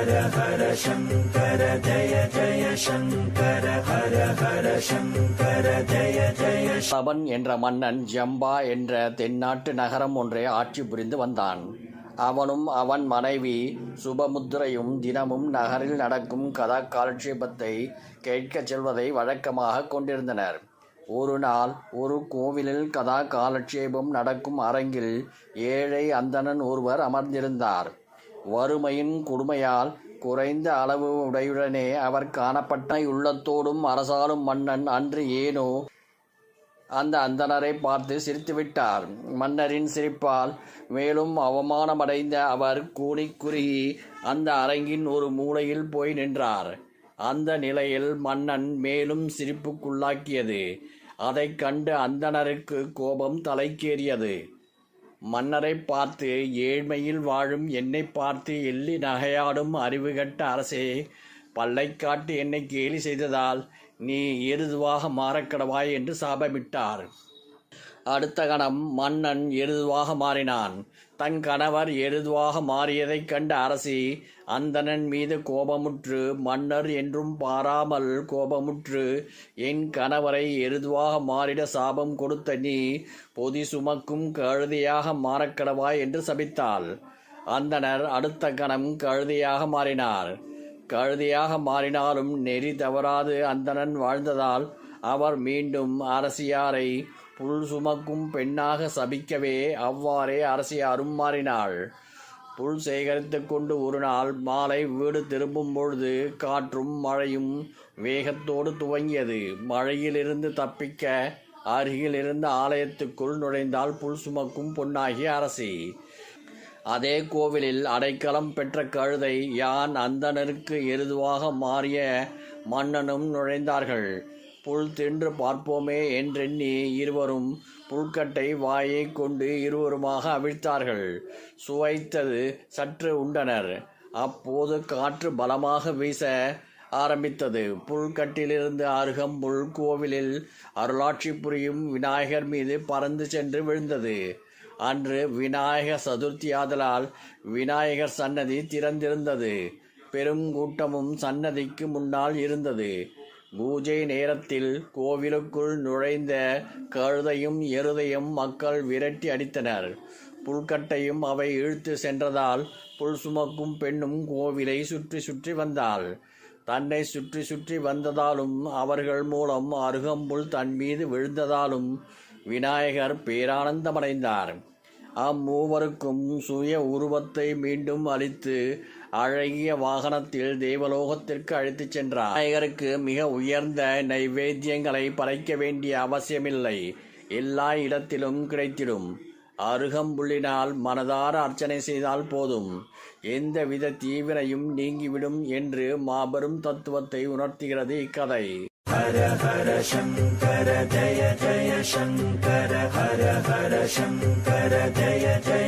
ஹர ஹர சங்கர ஜய ஜய சங்கர ஹர ஹர சங்கர ஜய ஜய சபன் என்ற மன்னன் ஜம்பா என்ற தென்னாட்டு நகரம் ஒன்றை ஆட்சி புரிந்து வந்தான். அவனும் அவன் மனைவி சுபமுத்திரையும் தினமும் நகரில் நடக்கும் கதா காலட்சேபத்தை கேட்கச் செல்வதை வழக்கமாக கொண்டிருந்தனர். ஒரு நாள் ஒரு கோவிலில் கதா காலட்சேபம் நடக்கும் அரங்கில் ஏழை அந்தணன் ஒருவர் அமர்ந்திருந்தார். வறுமையின் கொடுமையால் குறைந்த அளவு உடையுடனே அவர் காணப்பட்ட உள்ளத்தோடும் அரசாலும் மன்னன் அன்று ஏனோ அந்த அந்தனரை பார்த்து சிரித்துவிட்டார். மன்னரின் சிரிப்பால் மேலும் அவமானமடைந்த அவர் கூனி குறுகி அந்த அரங்கின் ஒரு மூலையில் போய் நின்றார். அந்த நிலையில் மன்னன் மேலும் சிரிப்புக்குள்ளாக்கியது. அதைக் கண்டு அந்தணருக்கு கோபம் தலைக்கேறியது. மன்னரை பார்த்து ஏழ்மையில் வாழும் என்னை பார்த்து எள்ளி நகையாடும் அறிவுகட்ட அரசே பல்லை காட்டு என்னை கேலி செய்ததால் நீ ஏதுவாக மாறக்கடவாய் என்று சாபமிட்டார். அடுத்த கணம் மன்னன் எருதுவாக மாறினான். தன் கணவர் எருதுவாக மாறியதைக் கண்ட அரசி அந்தணன் மீது கோபமுற்று மன்னர் என்றும் பாராமல் கோபமுற்று என் கணவரை எருதுவாக மாறிட சாபம் கொடுத்த நீ பொதி சுமக்கும் கழுதையாக மாறக்கடவாய் என்று சபித்தாள். அந்தணர் அடுத்த கணம் கழுதையாக மாறினார். கழுதையாக மாறினாலும் நெறி தவறாது அந்தணன் வாழ்ந்ததால் அவர் மீண்டும் அரசியாரை புல் சுமக்கும் பெண்ணாக சபிக்கவே அவ்வாறே அரசியாரும் மாறினாள். புல் சேகரித்து கொண்டு ஒரு நாள் மாலை வீடு திரும்பும் பொழுது காற்றும் மழையும் வேகத்தோடு துவங்கியது. மழையிலிருந்து தப்பிக்க அருகில் இருந்த ஆலயத்துக்குள் நுழைந்தால் புல் சுமக்கும் பொன்னாகிய அரசி. அதே கோவிலில் அடைக்கலம் பெற்ற கழுதை யான் அந்தனருக்கு எருதுவாக மாறிய மன்னனும் நுழைந்தார்கள். புல் தின்று பார்ப்போமே என்றெண்ணி இருவரும் புல்கட்டை வாயை கொண்டு இருவருமாக அவிழ்த்தார்கள். சுவைத்தது சற்று உண்டனர். அப்போது காற்று பலமாக வீச ஆரம்பித்தது. புல்கட்டிலிருந்து அருகம்புல் கோவிலில் அருளாட்சி புரியும் விநாயகர் மீது பறந்து சென்று விழுந்தது. அன்று விநாயகர் சதுர்த்தியாதலால் விநாயகர் சன்னதி திறந்திருந்தது. பெரும் கூட்டமும் சன்னதிக்கு முன்னால் இருந்தது. பூஜை நேரத்தில் கோவிலுக்குள் நுழைந்த கழுதையும் எருதையும் மக்கள் விரட்டி அடித்தனர். புல்கட்டையும் அவை இழுத்து சென்றதால் புல் சுமக்கும் பெண்ணும் கோவிலை சுற்றி சுற்றி வந்தாள். தன்னை சுற்றி சுற்றி வந்ததாலும் அவர்கள் மூலம் அருகம்புல் தன் மீது விழுந்ததாலும் விநாயகர் பேரானந்தமடைந்தார். அம்மூவருக்கும் சுய உருவத்தை மீண்டும் அளித்து அழகிய வாகனத்தில் தேவலோகத்திற்கு அழைத்துச் சென்றார். விநாயகருக்கு மிக உயர்ந்த நைவேத்தியங்களை படைக்க வேண்டிய அவசியமில்லை. எல்லா இடத்திலும் கிடைத்திடும். அருகம்புள்ளினால் மனதார அர்ச்சனை செய்தால் போதும். எந்தவித தீவினையும் நீங்கிவிடும் என்று மாபெரும் தத்துவத்தை உணர்த்துகிறது இக்கதை. ஹர ஹர சங்கர ஜய ஜய சங்கர ஹர ஹர சங்கர ஜய ஜய